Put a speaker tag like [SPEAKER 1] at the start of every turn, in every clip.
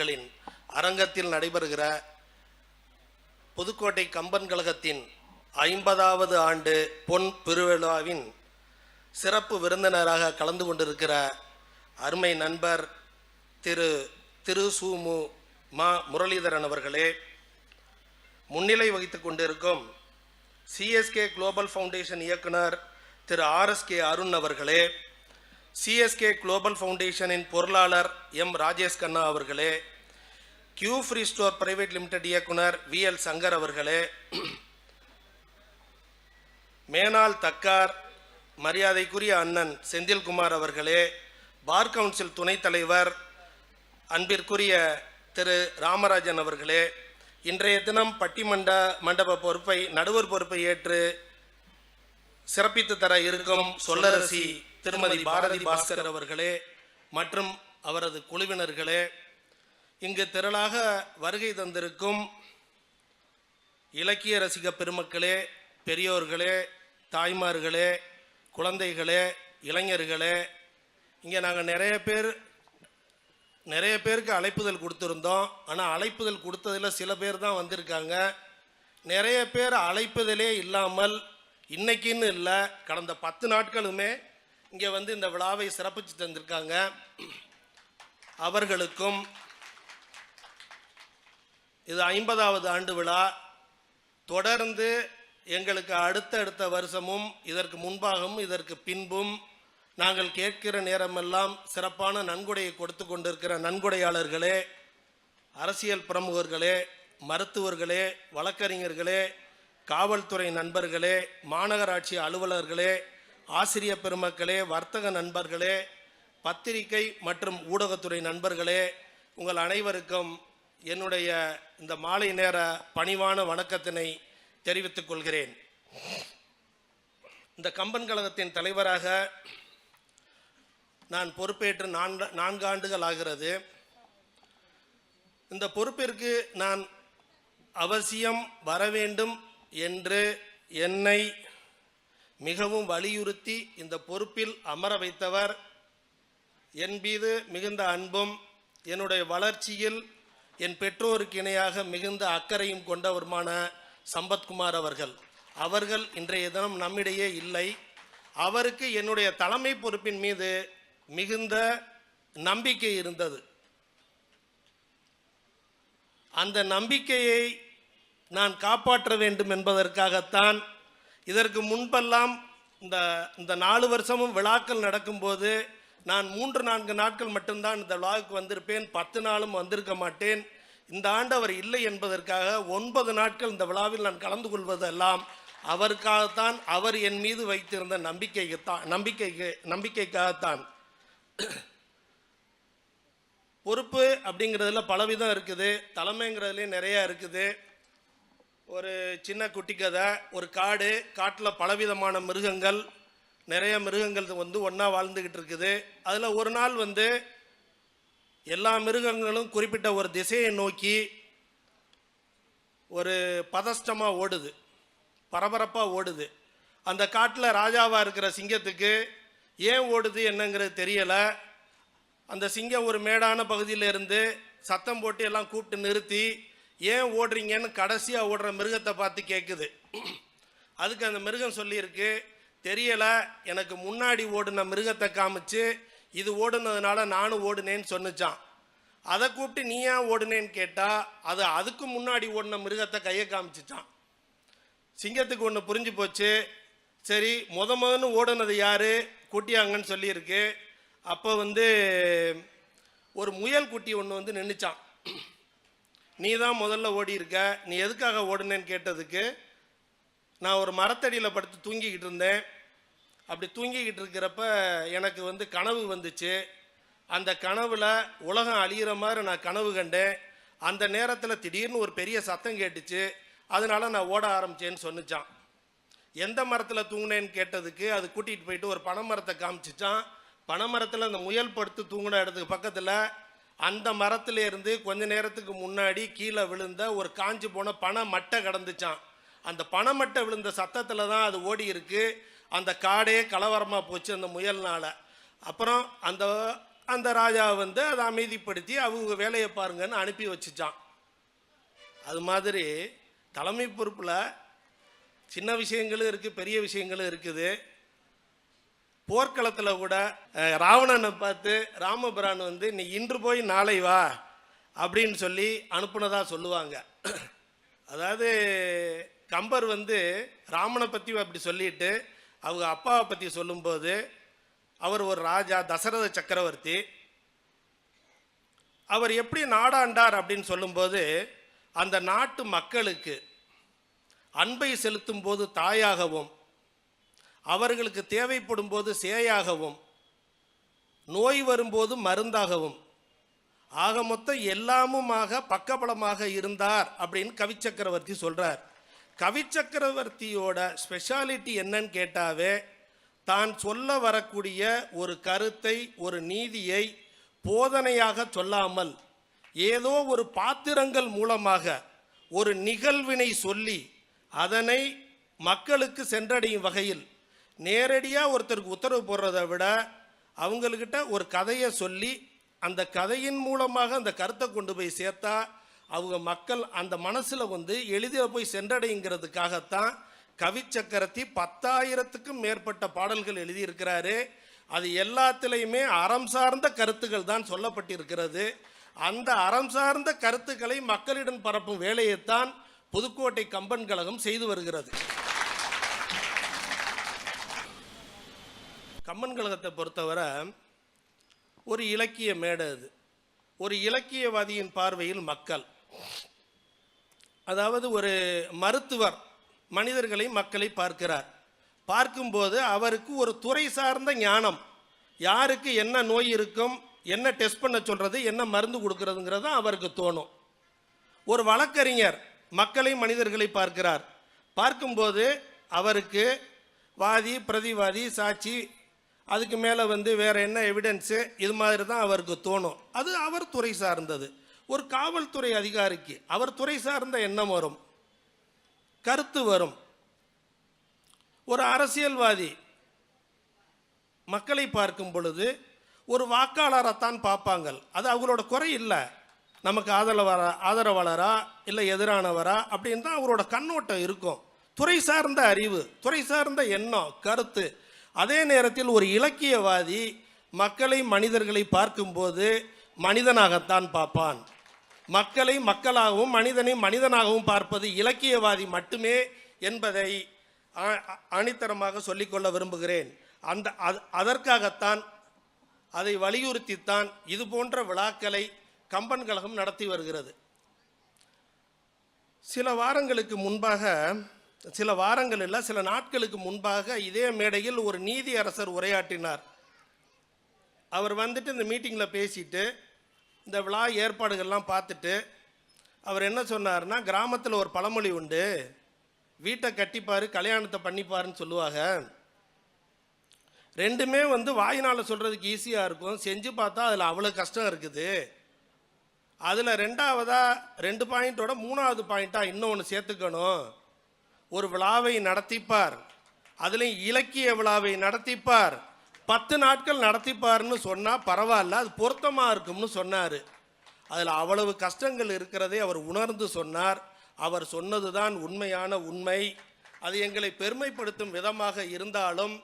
[SPEAKER 1] அவர்களின் அரங்கத்தில் நடைபெறுகிற புதுக்கோட்டை கம்பன் கழகத்தின் ஐம்பதாவது ஆண்டு பொன் பெருவிழாவின் சிறப்பு விருந்தினராக கலந்து கொண்டிருக்கிற அருமை நண்பர் திரு திரு சுமு மா முரளிதரன் அவர்களே முன்னிலை வகித்து கொண்டிருக்கும் சிஎஸ்கே குளோபல் ஃபவுண்டேஷன் இயக்குனர் திரு ஆர்எஸ்கே அருண் அவர்களே சிஎஸ்கே குளோபல் ஃபவுண்டேஷனின் பொருளாளர் எம் ராஜேஷ் கண்ணா அவர்களே Q free store private limited இயக்குனர் வி எல் சங்கர் அவர்களே மேனால் தக்கார் மரியாதைக்குரிய அண்ணன் செந்தில்குமார் அவர்களே பார் கவுன்சில் துணைத் தலைவர் அன்பிற்குரிய திரு ராமராஜன் அவர்களே இன்றைய தினம் பட்டிமண்ட மண்டப பொறுப்பை நடுவர் பொறுப்பை ஏற்று சிறப்பித்து தர இருக்கும் சொல்லரசி திருமதி பாரதி பாஸ்கர் அவர்களே மற்றும் அவரது குழுவினர்களே இங்கு திரளாக வருகை தந்திருக்கும் இலக்கிய ரசிக பெருமக்களே பெரியோர்களே தாய்மார்களே குழந்தைகளே இளைஞர்களே இங்கே நாங்கள் நிறைய பேர் நிறைய பேருக்கு அழைப்புதல் கொடுத்துருந்தோம். ஆனால் அழைப்புதல் கொடுத்ததில் சில பேர் தான் வந்திருக்காங்க. நிறைய பேர் அழைப்புதலே இல்லாமல் இன்னைக்குன்னு இல்லை கடந்த பத்து நாட்களுமே இங்கே வந்து இந்த விழாவை சிறப்பிச்சு தந்திருக்காங்க. அவர்களுக்கும் இது ஐம்பதாவது ஆண்டு விழா. தொடர்ந்து எங்களுக்கு அடுத்த அடுத்த வருஷமும் இதற்கு முன்பாகவும் இதற்கு பின்பும் நாங்கள் கேட்கிற நேரமெல்லாம் சிறப்பான நன்கொடையை கொடுத்து கொண்டிருக்கிற நன்கொடையாளர்களே அரசியல் பிரமுகர்களே மருத்துவர்களே வழக்கறிஞர்களே காவல்துறை நண்பர்களே மாநகராட்சி அலுவலர்களே ஆசிரிய பெருமக்களே வர்த்தக நண்பர்களே பத்திரிகை மற்றும் ஊடகத்துறை நண்பர்களே உங்கள் அனைவருக்கும் என்னுடைய இந்த மாலை நேர பணிவான வணக்கத்தினை தெரிவித்துக் கொள்கிறேன். இந்த கம்பன் கழகத்தின் தலைவராக நான் பொறுப்பேற்று நான்கு நான்கு ஆண்டுகள் ஆகிறது. இந்த பொறுப்பிற்கு நான் அவசியம் வர வேண்டும் என்று என்னை மிகவும் வலியுறுத்தி இந்த பொறுப்பில் அமர வைத்தவர். என் மீது மிகுந்த அன்பும் என்னுடைய வளர்ச்சியில் என் பெற்றோருக்கு இணையாக மிகுந்த அக்கறையும் கொண்டவருமான சம்பத்குமார் அவர்கள். அவர்கள் இன்றைய தினம் நம்மிடையே இல்லை. அவருக்கு என்னுடைய தலைமை பொறுப்பின் மீது மிகுந்த நம்பிக்கை இருந்தது. அந்த நம்பிக்கையை நான் காப்பாற்ற வேண்டும் என்பதற்காகத்தான் இதற்கு முன்பெல்லாம் இந்த இந்த நாலு வருஷமும் விழாக்கள் நடக்கும்போது நான் மூன்று நான்கு நாட்கள் மட்டும்தான் இந்த விழாவுக்கு வந்திருப்பேன். பத்து நாளும் வந்திருக்க மாட்டேன். இந்த ஆண்டு அவர் இல்லை என்பதற்காக ஒன்பது நாட்கள் இந்த விழாவில் நான் கலந்து கொள்வதெல்லாம் அவருக்காகத்தான் அவர் என் மீது வைத்திருந்த நம்பிக்கைக்குத்தான் நம்பிக்கைக்கு நம்பிக்கைக்காகத்தான். பொறுப்பு அப்படிங்கிறதுல பலவிதம் இருக்குது. தலைமைங்கிறதுலேயும் நிறையா இருக்குது. ஒரு சின்ன குட்டி கதை ஒரு காடு காட்டில் பலவிதமான மிருகங்கள் நிறைய மிருகங்கள் வந்து ஒன்றா வாழ்ந்துக்கிட்டு இருக்குது. அதில் ஒரு நாள் வந்து எல்லா மிருகங்களும் குறிப்பிட்ட ஒரு திசையை நோக்கி ஒரு பதஷ்டமாக ஓடுது. பரபரப்பாக ஓடுது. அந்த காட்டில் ராஜாவாக இருக்கிற சிங்கத்துக்கு ஏன் ஓடுது என்னங்கிறது தெரியலை. அந்த சிங்கம் ஒரு மேடான பகுதியில் இருந்து சத்தம் போட்டு எல்லாம் கூப்பிட்டு நிறுத்தி ஏன் ஓடுறீங்கன்னு கடைசியாக ஓடுற மிருகத்தை பார்த்து கேட்குது அதுக்கு அந்த மிருகம் சொல்லியிருக்கு தெரியலை எனக்கு முன்னாடி ஓடின மிருகத்தை காமிச்சு இது ஓடுனதுனால நானும் ஓடுனேன்னு சொன்னுச்சான் அதை கூப்பிட்டு நீ ஏன் ஓடுனேன்னு கேட்டால் அது அதுக்கு முன்னாடி ஓடின மிருகத்தை கையை காமிச்சிச்சான் சிங்கத்துக்கு ஒன்று புரிஞ்சு போச்சு. சரி முத முதன்னு ஓடுனது யார்? குட்டியாங்கன்னு சொல்லியிருக்கு. அப்போ வந்து ஒரு முயல் குட்டி ஒன்று வந்து நின்றுச்சான் நீ தான் முதல்ல ஓடி இருக்க நீ எதுக்காக ஓடுனேன்னு கேட்டதுக்கு நான் ஒரு மரத்தடியில் படுத்து தூங்கிக்கிட்டு இருந்தேன். அப்படி தூங்கிக்கிட்டு இருக்கிறப்ப எனக்கு வந்து கனவு வந்துச்சு. அந்த கனவில் உலகம் அழியிற மாதிரி நான் கனவு கண்டேன். அந்த நேரத்தில் திடீர்னு ஒரு பெரிய சத்தம் கேட்டுச்சு. அதனால நான் ஓட ஆரம்பிச்சேன்னு சொன்னிச்சான். எந்த மரத்தில் தூங்கினேன்னு கேட்டதுக்கு அது கூட்டிகிட்டு போயிட்டு ஒரு பனைமரத்தை காமிச்சிச்சான். பனைமரத்தில் அந்த முயல் படுத்து தூங்கின இடத்துக்கு பக்கத்தில் அந்த மரத்துல இருந்து கொஞ்ச நேரத்துக்கு முன்னாடி கீழே விழுந்த ஒரு காஞ்சு போன பனை மட்டை கடந்துச்சான் அந்த பனை மட்டை விழுந்த சத்தத்தில் தான் அது ஓடி இருக்கு. அந்த காடே கலவரமாக போச்சு அந்த முயல்னால. அப்புறம் அந்த அந்த ராஜாவை வந்து அதை அமைதிப்படுத்தி அவங்க வேலையை பாருங்கன்னு அனுப்பி வச்சுச்சான் அது மாதிரி தலைமை பொறுப்பில் சின்ன விஷயங்களும் இருக்குது பெரிய விஷயங்களும் இருக்குது. போர்க்களத்தில் கூட ராவணனை பார்த்து ராமபிரான் வந்து நீ இன்று போய் நாளை வா அப்படின்னு சொல்லி அனுப்புனதாக சொல்லுவாங்க. அதாவது கம்பர் வந்து ராமனை பற்றி அப்படி சொல்லிட்டு அவங்க அப்பாவை பற்றி சொல்லும்போது அவர் ஒரு ராஜா தசரத சக்கரவர்த்தி. அவர் எப்படி நாடாண்டார் அப்படின்னு சொல்லும்போது அந்த நாட்டு மக்களுக்கு அன்பை செலுத்தும் போது தாயாகவும் அவர்களுக்கு தேவைப்படும் போது சேயாகவும் நோய் வரும்போது மருந்தாகவும். ஆக மொத்தம் எல்லாமுமாக பக்கபலமாக இருந்தார் அப்படின்னு கவிச்சக்கரவர்த்தி சொல்கிறார் கவிச்சக்கரவர்த்தியோட ஸ்பெஷாலிட்டி என்னன்னு கேட்டாவே தான் சொல்ல வரக்கூடிய ஒரு கருத்தை ஒரு நீதியை போதனையாக சொல்லாமல் ஏதோ ஒரு பாத்திரங்கள் மூலமாக ஒரு நிகழ்வினை சொல்லி அதனை மக்களுக்கு சென்றடையும் வகையில் நேரடியாக ஒருத்தருக்கு உத்தரவு போடுறதை விட அவங்கக்கிட்ட ஒரு கதையை சொல்லி அந்த கதையின் மூலமாக அந்த கருத்தை கொண்டு போய் சேர்த்தா அவங்க மக்கள் அந்த மனசில் வந்து எளிதில் போய் சென்றடைங்கிறதுக்காகத்தான் கவிச்சக்கரத்தி பத்தாயிரத்துக்கும் மேற்பட்ட பாடல்கள் எழுதியிருக்கிறாரு. அது எல்லாத்திலையுமே அறம் சார்ந்த கருத்துக்கள் தான் சொல்லப்பட்டிருக்கிறது. அந்த அறம் சார்ந்த கருத்துக்களை மக்களிடம் பரப்பும் வேலையைத்தான் புதுக்கோட்டை கம்பன் கழகம் செய்து வருகிறது. கம்மன் கழகத்தை பொறுத்தவரை ஒரு இலக்கிய மேடை அது. ஒரு இலக்கியவாதியின் பார்வையில் மக்கள். அதாவது ஒரு மருத்துவர் மனிதர்களை மக்களை பார்க்கிறார். பார்க்கும்போது அவருக்கு ஒரு துறை சார்ந்த ஞானம். யாருக்கு என்ன நோய் இருக்கும் என்ன டெஸ்ட் பண்ண சொல்கிறது என்ன மருந்து கொடுக்கறதுங்கிறது தான் அவருக்கு தோணும். ஒரு வழக்கறிஞர் மக்களை மனிதர்களை பார்க்கிறார். பார்க்கும்போது அவருக்கு வாதி பிரதிவாதி சாட்சி அதுக்கு மேலே வந்து வேற என்ன எவிடன்ஸு இது மாதிரி தான் அவருக்கு தோணும். அது அவர் துறை சார்ந்தது. ஒரு காவல்துறை அதிகாரிக்கு அவர் துறை சார்ந்த எண்ணம் வரும். கருத்து வரும். ஒரு அரசியல்வாதி மக்களை பார்க்கும் பொழுது ஒரு வாக்காளரைத்தான் பார்ப்பாங்க அது அவங்களோட குறை இல்லை. நமக்கு ஆதரவாளா ஆதரவாளரா இல்லை எதிரானவரா அப்படின்னு தான் அவரோட கண்ணோட்டம் இருக்கும். துறை சார்ந்த அறிவு துறை சார்ந்த எண்ணம் கருத்து அதே நேரத்தில் ஒரு இலக்கியவாதி மக்களை மனிதர்களை பார்க்கும்போது மனிதனாகத்தான் பார்ப்பான். மக்களை மக்களாகவும் மனிதனை மனிதனாகவும் பார்ப்பது இலக்கியவாதி மட்டுமே என்பதை அணித்தரமாக சொல்லிக்கொள்ள விரும்புகிறேன். அந்த அதற்காகத்தான் அதை வலியுறுத்தித்தான் இது போன்ற விழாக்களை கம்பன் கழகம் நடத்தி வருகிறது. சில வாரங்களுக்கு முன்பாக சில வாரங்களில் சில நாட்களுக்கு முன்பாக இதே மேடையில் ஒரு நீதி அரசர் உரையாற்றினார். அவர் வந்துட்டு இந்த மீட்டிங்கில் பேசிட்டு இந்த விழா ஏற்பாடுகள்லாம் பார்த்துட்டு அவர் என்ன சொன்னார்னா கிராமத்தில் ஒரு பழமொழி உண்டு. வீட்டை கட்டிப்பார் கல்யாணத்தை பண்ணிப்பாருன்னு சொல்லுவாங்க. ரெண்டுமே வந்து வாயினால் சொல்கிறதுக்கு ஈஸியாக இருக்கும். செஞ்சு பார்த்தா அதில் அவ்வளோ கஷ்டம் இருக்குது. அதில் ரெண்டாவதாக ரெண்டு பாயிண்ட்டோட மூணாவது பாயிண்ட்டாக இன்னொன்று சேர்த்துக்கணும். ஒரு விழாவை நடத்திப்பார். அதுலேயும் இலக்கிய விழாவை நடத்திப்பார். பத்து நாட்கள் நடத்திப்பார்னு சொன்னால் பரவாயில்ல அது பொருத்தமாக இருக்கும்னு சொன்னார். அதில் அவ்வளவு கஷ்டங்கள் இருக்கிறதை அவர் உணர்ந்து சொன்னார். அவர் சொன்னதுதான் உண்மையான உண்மை. அது எங்களை பெருமைப்படுத்தும் விதமாக இருந்தாலும்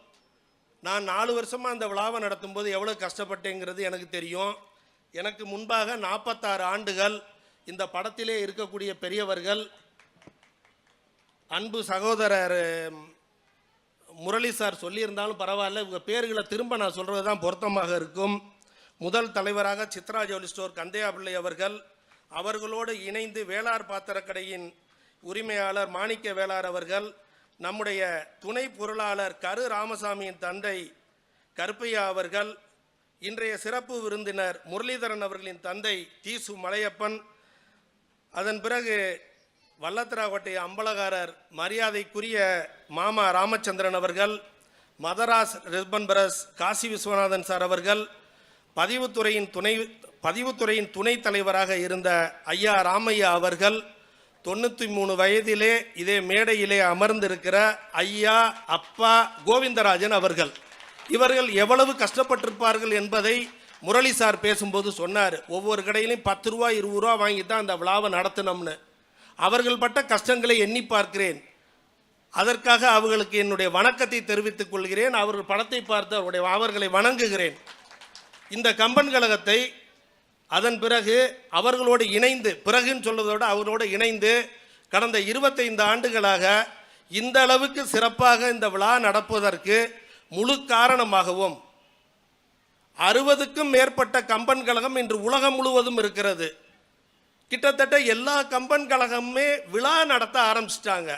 [SPEAKER 1] நான் நாலு வருஷமாக அந்த விழாவை நடத்தும்போது எவ்வளோ கஷ்டப்பட்டேங்கிறது எனக்கு தெரியும். எனக்கு முன்பாக நாற்பத்தாறு ஆண்டுகள் இந்த படத்திலே இருக்கக்கூடிய பெரியவர்கள் அன்பு சகோதரர் முரளி சார் சொல்லியிருந்தாலும் பரவாயில்ல. இவங்க பேர்களை திரும்ப நான் சொல்கிறது தான் பொருத்தமாக இருக்கும். முதல் தலைவராக சித்ரா ஜவுளி ஸ்டோர் கந்தையா பிள்ளை அவர்கள் அவர்களோடு இணைந்து வேளார் பாத்திரக்கடையின் உரிமையாளர் மாணிக்க வேளார் அவர்கள் நம்முடைய துணை பொருளாளர் கரு ராமசாமியின் தந்தை கருப்பையா அவர்கள் இன்றைய சிறப்பு விருந்தினர் முரளிதரன் அவர்களின் தந்தை தீசு மலையப்பன் அதன் பிறகு வல்லத்தராகோட்டை அம்பலகாரர் மரியாதைக்குரிய மாமா ராமச்சந்திரன் அவர்கள் Madras Ripon press Kasi Viswanathan sir அவர்கள் பதிவுத்துறையின் துணை பதிவுத்துறையின் துணைத் தலைவராக இருந்த ஐயா ராமையா அவர்கள் தொண்ணூற்றி மூணு வயதிலே இதே மேடையிலே அமர்ந்திருக்கிற ஐயா அப்பா கோவிந்தராஜன் அவர்கள். இவர்கள் எவ்வளவு கஷ்டப்பட்டிருப்பார்கள் என்பதை முரளி சார் பேசும்போது சொன்னார். ஒவ்வொரு கடையிலையும் பத்து ரூபா இருபது ரூபா வாங்கி தான் அந்த விழாவை நடத்தினோம்னு அவர்கள் பட்ட கஷ்டங்களை எண்ணி பார்க்கிறேன். அதற்காக அவர்களுக்கு என்னுடைய வணக்கத்தை தெரிவித்துக் கொள்கிறேன். அவர்கள் படத்தை பார்த்து அவருடைய அவர்களை வணங்குகிறேன். இந்த கம்பன் கழகத்தை அதன் பிறகு அவர்களோடு இணைந்து பிறகுன்னு சொல்வதோடு விட அவர்களோடு இணைந்து கடந்த இருபத்தைந்து ஆண்டுகளாக இந்த அளவுக்கு சிறப்பாக இந்த விழா நடப்பதற்கு முழு காரணமாகவும் அறுபதுக்கும் மேற்பட்ட கம்பன் கழகம் இன்று உலகம் முழுவதும் இருக்கிறது. கிட்டத்தட்ட எல்லா கம்பன் கழகமுமே விழா நடத்த ஆரம்பிச்சிட்டாங்க.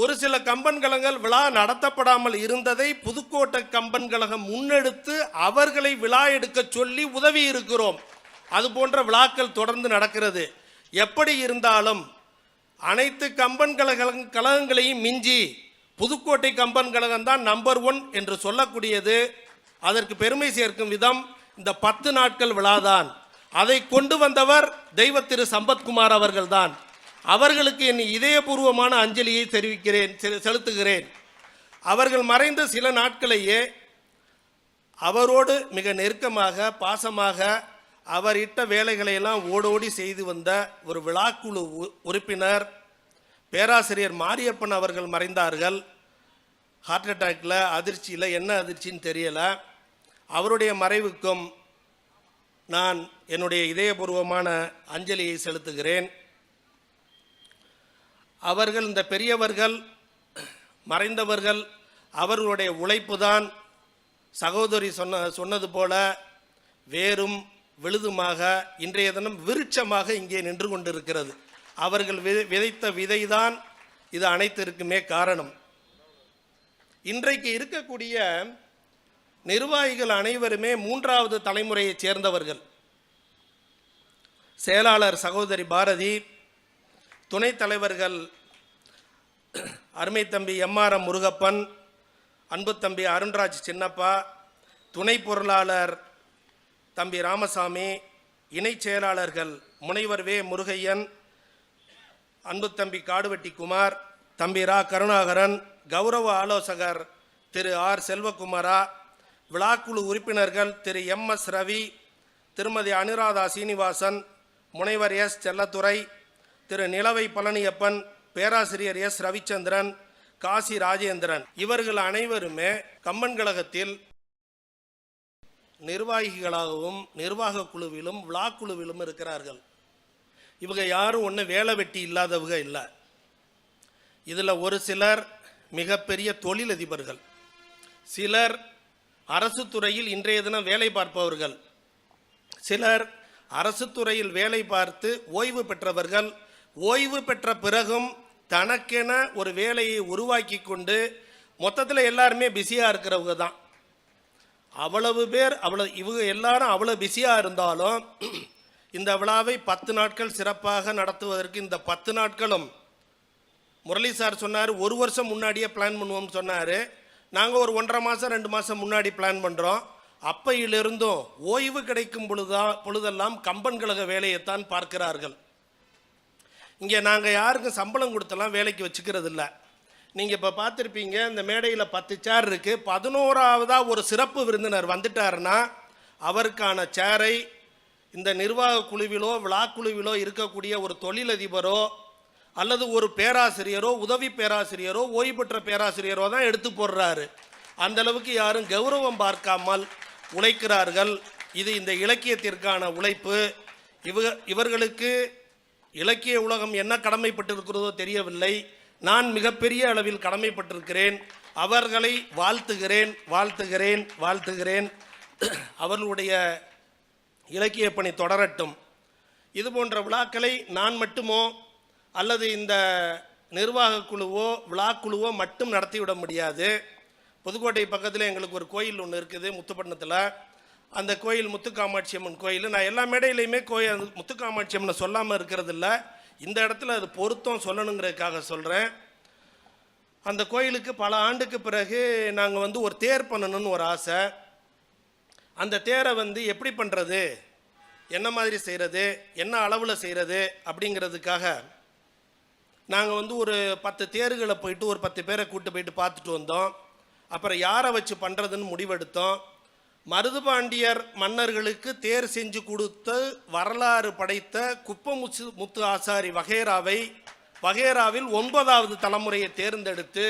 [SPEAKER 1] ஒரு சில கம்பன் கழகங்கள் விழா நடத்தப்படாமல் இருந்ததை புதுக்கோட்டை கம்பன் கழகம் முன்னெடுத்து அவர்களை விழா எடுக்க சொல்லி உதவி இருக்கிறோம். அது போன்ற விழாக்கள் தொடர்ந்து நடக்கிறது. எப்படி இருந்தாலும் அனைத்து கம்பன் கழக கழகங்களையும் மிஞ்சி புதுக்கோட்டை கம்பன் கழகம் தான் நம்பர் ஒன் என்று சொல்லக்கூடியது. அதற்கு பெருமை சேர்க்கும் விதம் இந்த பத்து நாட்கள் விழாதான். அதை கொண்டு வந்தவர் தெய்வ திரு சம்பத்குமார் அவர்கள்தான். அவர்களுக்கு என் இதயபூர்வமான அஞ்சலியை தெரிவிக்கிறேன் செ- செலுத்துகிறேன். அவர்கள் மறைந்த சில நாட்களையே அவரோடு மிக நெருக்கமாக பாசமாக அவர் இட்ட வேலைகளை எல்லாம் ஓடோடி செய்து வந்த ஒரு விழாக்குழு உ- உறுப்பினர் பேராசிரியர் மாரியப்பன் அவர்கள் மறைந்தார்கள். ஹார்ட் அட்டாக்ல அதிர்ச்சியில் என்ன அதிர்ச்சின்னு தெரியலை. அவருடைய மறைவுக்கும் நான் என்னுடைய இதயபூர்வமான அஞ்சலியை செலுத்துகிறேன். அவர்கள் இந்த பெரியவர்கள் மறைந்தவர்கள் அவர்களுடைய உழைப்பு தான் சகோதரி சொன்ன சொன்னது போல வேறும் விழுதுமாக இன்றைய தினம் விருட்சமாக இங்கே நின்று கொண்டிருக்கிறது. அவர்கள் விதைத்த விதைதான் இது அனைத்திற்குமே காரணம். இன்றைக்கு இருக்கக்கூடிய நிர்வாகிகள் அனைவருமே மூன்றாவது தலைமுறையைச் சேர்ந்தவர்கள். செயலாளர் சகோதரி பாரதி துணைத் தலைவர்கள் அருமை தம்பி எம்ஆர்எம் முருகப்பன் அன்பு தம்பி அருண்ராஜ் சின்னப்பா துணை பொருளாளர் தம்பி ராமசாமி இணைச் செயலாளர்கள் முனைவர் வே முருகையன் அன்பு தம்பி காடுவெட்டி குமார் தம்பி ரா கருணாகரன் கௌரவ ஆலோசகர் திரு ஆர் செல்வகுமாரா விழாக்குழு உறுப்பினர்கள் திரு எம் எஸ் ரவி திருமதி அனுராதா சீனிவாசன் முனைவர் எஸ். செல்லத்துறை திரு. நிலவை பழனியப்பன் பேராசிரியர் எஸ். ரவிச்சந்திரன் காசி ராஜேந்திரன். இவர்கள் அனைவருமே கம்பன் கழகத்தில் நிர்வாகிகளாகவும் நிர்வாக குழுவிலும் விழாக்குழுவிலும் இருக்கிறார்கள். இவங்க யாரும் ஒன்றும் வேலை வெட்டி இல்லாதவங்க இல்லை. இதில் ஒரு சிலர் மிகப்பெரிய தொழிலதிபர்கள். சிலர் அரசு துறையில் இன்றைய தினம் வேலை பார்ப்பவர்கள். சிலர் அரசு துறையில் வேலை பார்த்து ஓய்வு பெற்றவர்கள் ஓய்வு பெற்ற பிறகும் தனக்கென ஒரு வேலையை உருவாக்கி கொண்டு மொத்தத்தில் எல்லாருமே பிஸியாக இருக்கிறவங்க தான். அவ்வளவு பேர் அவ்வளவு இவங்க எல்லாரும் அவ்வளோ பிஸியாக இருந்தாலும் இந்த விழாவை பத்து நாட்கள் சிறப்பாக நடத்துவதற்கு இந்த பத்து நாட்களும் முரளி சார் சொன்னார் ஒரு வருஷம் முன்னாடியே பிளான் பண்ணுவோம்னு சொன்னார். நாங்கள் ஒரு ஒன்றரை மாதம் ரெண்டு மாதம் முன்னாடி பிளான் பண்ணுறோம் அப்பையிலிருந்தும் ஓய்வு கிடைக்கும் பொழுதா பொழுதெல்லாம் கம்பன் கழக வேலையைத்தான் பார்க்கிறார்கள். இங்கே நாங்கள் யாருக்கும் சம்பளம் கொடுத்தெல்லாம் வேலைக்கு வச்சுக்கிறது இல்லை நீங்கள் இப்போ பார்த்துருப்பீங்க இந்த மேடையில் பத்து சேர் இருக்குது பதினோராவதாக ஒரு சிறப்பு விருந்தினர் வந்துட்டாருன்னா அவருக்கான சேரை இந்த நிர்வாக குழுவிலோ விழா குழுவிலோ இருக்கக்கூடிய ஒரு தொழிலதிபரோ அல்லது ஒரு பேராசிரியரோ உதவி பேராசிரியரோ ஓய்வு பெற்ற பேராசிரியரோ தான் எடுத்து போடுறாரு. அந்த அளவுக்கு யாரும் கௌரவம் பார்க்காமல் உழைக்கிறார்கள். இது இந்த இலக்கியத்திற்கான உழைப்பு. இவ இவர்களுக்கு இலக்கிய உலகம் என்ன கடமைப்பட்டிருக்கிறதோ தெரியவில்லை. நான் மிகப்பெரிய அளவில் கடமைப்பட்டிருக்கிறேன். அவர்களை வாழ்த்துகிறேன் வாழ்த்துகிறேன் வாழ்த்துகிறேன். அவர்களுடைய இலக்கிய பணி தொடரட்டும். இது போன்ற விழாக்களை நான் மட்டுமோ அல்லது இந்த நிர்வாக குழுவோ விழாக்குழுவோ மட்டும் நடத்திவிட முடியாது. புதுக்கோட்டை பக்கத்தில் எங்களுக்கு ஒரு கோயில் ஒன்று இருக்குது முத்துப்பட்டினத்தில். அந்த கோயில் முத்துக்காமாட்சி அம்மன் கோயில். நான் எல்லா மேடையிலையுமே கோயில் முத்துக்காமாட்சி அம்மனை சொல்லாமல் இருக்கிறதில்ல. இந்த இடத்துல அது பொருத்தம் சொல்லணுங்கிறதுக்காக சொல்கிறேன் அந்த கோயிலுக்கு பல ஆண்டுக்கு பிறகு நாங்கள் வந்து ஒரு தேர் பண்ணணும்னு ஒரு ஆசை. அந்த தேரை வந்து எப்படி பண்ணுறது என்ன மாதிரி செய்கிறது என்ன அளவில் செய்கிறது அப்படிங்கிறதுக்காக நாங்கள் வந்து ஒரு பத்து தேர்களை போயிட்டு ஒரு பத்து பேரை கூப்பிட்டு போயிட்டு பார்த்துட்டு வந்தோம். அப்புறம் யாரை வச்சு பண்ணுறதுன்னு முடிவெடுத்தோம். மருதுபாண்டியர் மன்னர்களுக்கு தேர் செஞ்சு கொடுத்து வரலாறு படைத்த குப்பமுச்சு முத்து ஆசாரி வகேராவை வகேராவில் ஒன்பதாவது தலைமுறையை தேர்ந்தெடுத்து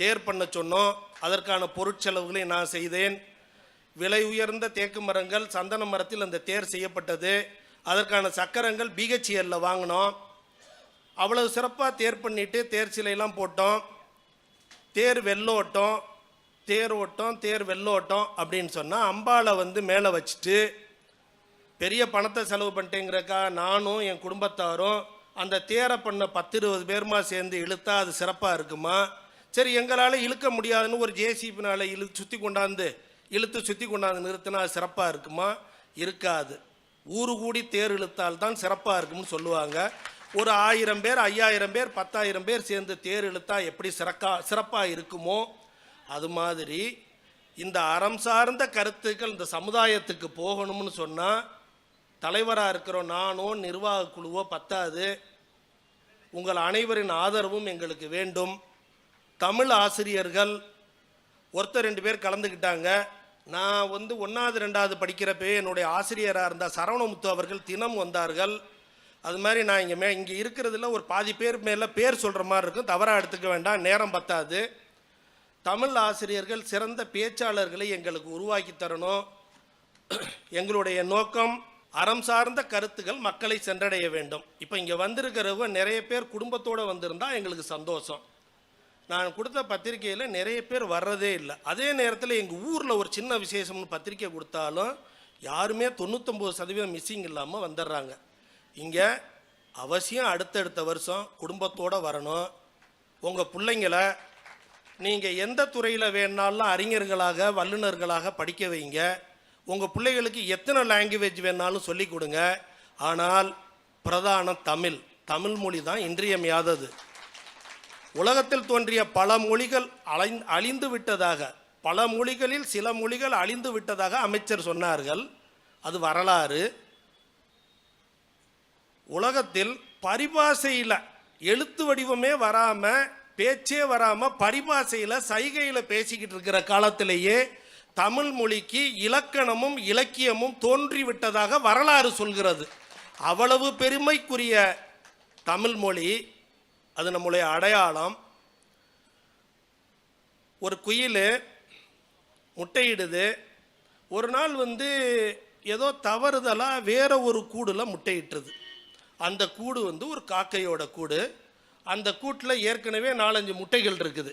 [SPEAKER 1] தேர் பண்ண சொன்னோம். அதற்கான பொருட்செலவுகளை நான் செய்தேன். விலை உயர்ந்த தேக்கு மரங்கள் சந்தன மரத்தில் அந்த தேர் செய்யப்பட்டது. அதற்கான சக்கரங்கள் பிஹெச்எல்ல வாங்கினோம். அவ்வளவு சிறப்பாக தேர் பண்ணிட்டு தேர் சிலையெல்லாம் போட்டோம். தேர் வெள்ளோட்டம் தேர் ஓட்டம் தேர் வெள்ளோட்டம் அப்படின்னு சொன்னால் அம்பாவை வந்து மேலே வச்சுட்டு பெரிய பணத்தை செலவு பண்ணிட்டேங்கிறக்கா நானும் என் குடும்பத்தாரும் அந்த தேரை பண்ண பத்து இருபது பேருமா சேர்ந்து இழுத்தா அது சிறப்பாக இருக்குமா? சரி எங்களால் இழுக்க முடியாதுன்னு ஒரு ஜேசிபினால் இழு சுற்றி கொண்டாந்து இழுத்து சுற்றி கொண்டாந்து நிறுத்தினா அது சிறப்பாக இருக்குமா? இருக்காது. ஊரு கூடி தேர் இழுத்தால் தான் சிறப்பாக இருக்கும்னு சொல்லுவாங்க. ஒரு ஆயிரம் பேர் ஐயாயிரம் பேர் பத்தாயிரம் பேர் சேர்ந்து தேர் இழுத்தா எப்படி சிறக்கா சிறப்பாக இருக்குமோ? அது மாதிரி இந்த அறம் சார்ந்த கருத்துக்கள் இந்த சமுதாயத்துக்கு போகணும்னு சொன்னால் தலைவராக இருக்கிறோம் நானோ நிர்வாக குழுவோ பத்தாது. உங்கள் அனைவரின் ஆதரவும் எங்களுக்கு வேண்டும். தமிழ் ஆசிரியர்கள் ஒருத்தர் ரெண்டு பேர் கலந்துக்கிட்டாங்க. நான் வந்து ஒன்றாவது ரெண்டாவது படிக்கிறப்பே என்னுடைய ஆசிரியராக இருந்த சரவணமுத்து அவர்கள் தினம் வந்தார்கள். அது மாதிரி நான் இங்கே மே இங்கே இருக்கிறதுல ஒரு பாதி பேர் மேலே பேர் சொல்கிற மாதிரி இருக்கும். தவறாக எடுத்துக்க வேண்டாம். நேரம் பத்தாது. தமிழ் ஆசிரியர்கள் சிறந்த பேச்சாளர்களை எங்களுக்கு உருவாக்கி தரணும். எங்களுடைய நோக்கம் அறம் சார்ந்த கருத்துக்கள் மக்களை சென்றடைய வேண்டும். இப்போ இங்கே வந்திருக்கிறவங்க நிறைய பேர் குடும்பத்தோடு வந்திருந்தா எங்களுக்கு சந்தோஷம். நான் கொடுத்த பத்திரிக்கையில் நிறைய பேர் வர்றதே இல்லை. அதே நேரத்தில் எங்கள் ஊரில் ஒரு சின்ன விசேஷம்னு பத்திரிக்கை கொடுத்தாலும் யாருமே தொண்ணூத்தொம்பது சதவீதம் மிஸ்ஸிங் இல்லாமல் வந்துடுறாங்க இங்கே அவசியம் அடுத்தடுத்த வருஷம் குடும்பத்தோடு வரணும். உங்கள் பிள்ளைங்களை நீங்கள் எந்த துறையில் வேணாலும் அறிஞர்களாக வல்லுநர்களாக படிக்க வைங்க. உங்கள் பிள்ளைகளுக்கு எத்தனை லாங்குவேஜ் வேணாலும் சொல்லிக் கொடுங்க. ஆனால் பிரதான தமிழ். தமிழ் மொழி தான் இன்றியமையாதது. உலகத்தில் தோன்றிய பல மொழிகள் அலை அழிந்து விட்டதாக பல மொழிகளில் சில மொழிகள் அழிந்து விட்டதாக அமைச்சர் சொன்னார்கள். அது வரலாறு. உலகத்தில் பரிபாசையில் எழுத்து வடிவமே வராமல் பேச்சே வராமல் பரிபாசையில் சைகையில் பேசிக்கிட்டு இருக்கிற காலத்திலேயே தமிழ் மொழிக்கு இலக்கணமும் இலக்கியமும் தோன்றிவிட்டதாக வரலாறு சொல்கிறது. அவ்வளவு பெருமைக்குரிய தமிழ் மொழி அது நம்முடைய அடையாளம். ஒரு குயில் முட்டையிடுது. ஒரு நாள் வந்து ஏதோ தவறுதலாக வேற ஒரு கூடில் முட்டையிட்டுருது. அந்த கூடு வந்து ஒரு காக்கையோட கூடு. அந்த கூட்டில் ஏற்கனவே நாலஞ்சு முட்டைகள் இருக்குது.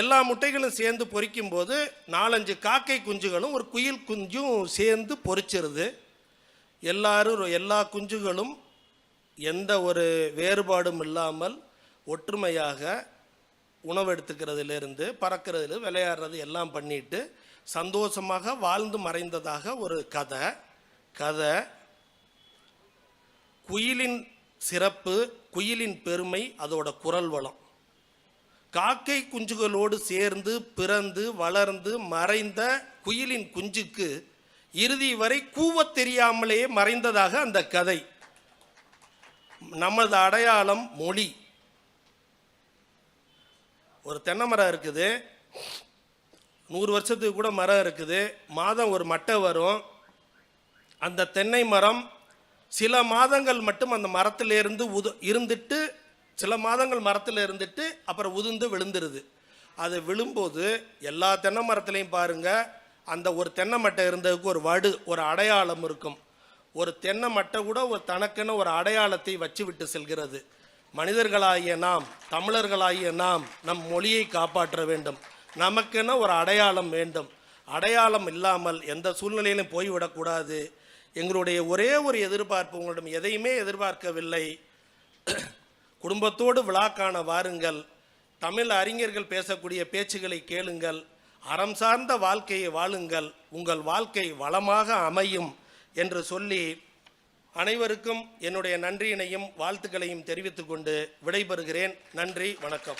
[SPEAKER 1] எல்லா முட்டைகளும் சேர்ந்து பொரிக்கும் போது நாலஞ்சு காக்கை குஞ்சுகளும் ஒரு குயில் குஞ்சும் சேர்ந்து பொறிச்சிருது. எல்லாரும் எல்லா குஞ்சுகளும் எந்த ஒரு வேறுபாடும் இல்லாமல் ஒற்றுமையாக உணவு எடுத்துக்கிறதுலேருந்து பறக்கிறது விளையாடுறது எல்லாம் பண்ணிட்டு சந்தோஷமாக வாழ்ந்து மறைந்ததாக ஒரு கதை. கதை குயிலின் சிறப்பு குயிலின் பெருமை அதோட குரல் வளம். காக்கை குஞ்சுகளோடு சேர்ந்து பிறந்து வளர்ந்து மறைந்த குயிலின் குஞ்சுக்கு இறுதி வரை கூவத் தெரியாமலேயே மறைந்ததாக அந்த கதை. நமது அடையாளம் மொழி. ஒரு தென்னை மரம் இருக்குது. நூறு வருஷத்துக்கு கூட மரம் இருக்குது. மாதம் ஒரு மட்டை வரும். அந்த தென்னை மரம் சில மாதங்கள் மட்டும் அந்த மரத்திலிருந்து உது இருந்துட்டு சில மாதங்கள் மரத்தில் இருந்துட்டு அப்புறம் உதிர்ந்து விழுந்துருது. அது விழும்போது எல்லா தென்னை மரத்துலையும் பாருங்க அந்த ஒரு தென்னை மட்டை இருந்ததுக்கு ஒரு வடு ஒரு அடையாளம் இருக்கும். ஒரு தென்னை மட்டை கூட ஒரு தனக்கென ஒரு அடையாளத்தை வச்சு விட்டு செல்கிறது. மனிதர்களாகிய நாம் தமிழர்களாகிய நாம் நம் மொழியை காப்பாற்ற வேண்டும். நமக்கென ஒரு அடையாளம் வேண்டும். அடையாளம் இல்லாமல் எந்த சூழ்நிலையிலும் போய்விடக்கூடாது. எங்களுடைய ஒரே ஒரு எதிர்பார்ப்பு உங்களிடம் எதையுமே எதிர்பார்க்கவில்லை. குடும்பத்தோடு விழாக்கான வாருங்கள். தமிழ் அறிஞர்கள் பேசக்கூடிய பேச்சுகளை கேளுங்கள். அறம் சார்ந்த வாழ்க்கையை வாழுங்கள். உங்கள் வாழ்க்கை வளமாக அமையும் என்று சொல்லி அனைவருக்கும் என்னுடைய நன்றியினையும் வாழ்த்துக்களையும் தெரிவித்துக்கொண்டு விடைபெறுகிறேன். நன்றி வணக்கம்.